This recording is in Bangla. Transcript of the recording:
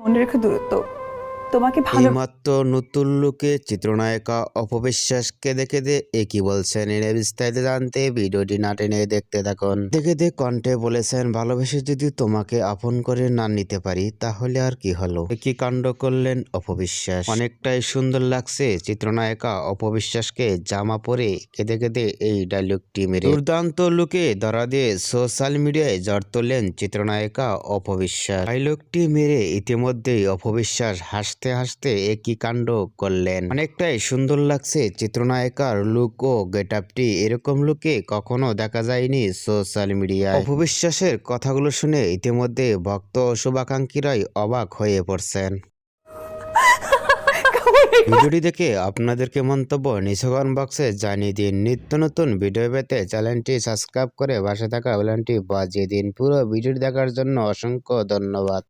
মনে রেখো দূরত্ব। তোমাকে ভালো এইমাত্র নতুন লুকে চিত্রনায়িকা অপবিশ্বাসকে দেখে দে, এ কি বলছেন এর বিস্তারিত জানতে ভিডিওটি না টেনে দেখতে থাকুন। দেখে দে কণ্ঠে বলেছেন, ভালোবেসে যদি তোমাকে আপন করে না নিতে পারি, তাহলে আর কি হলো? কি কাণ্ড করলেন অপবিশ্বাস? অনেকটাই সুন্দর লাগছে চিত্রনায়িকা অপবিশ্বাসকে জামা পরে কেঁদে কেঁদে এই ডায়লগটি মেরে। দুর্দান্ত লুকে ধরা দিয়ে সোশ্যাল মিডিয়ায় জ্বর তোলেন চিত্রনায়িকা অপবিশ্বাস। ডায়লগটি মেরে ইতিমধ্যেই অপবিশ্বাস হাসতে হাসতে একই কাণ্ড করলেন। অনেকটাই সুন্দর লাগছে চিত্রনায়িকার লুক ও গেট আপটি এরকম লুকে কখনো দেখা যায়নি সোশ্যাল মিডিয়ায় অপবিশ্বাসের কথাগুলো শুনে ইতিমধ্যে ভক্ত ও শুভাকাঙ্ক্ষীরাই অবাক হয়ে পড়ছেন। ভিডিওটি দেখে আপনাদেরকে মন্তব্য নিচগণ বক্সে জানিয়ে দিন। নিত্য নতুন ভিডিও পেতে চ্যানেলটি সাবস্ক্রাইব করে পাশে থাকা বেলনটি বাজিয়ে দিন। পুরো ভিডিওটি দেখার জন্য অসংখ্য ধন্যবাদ।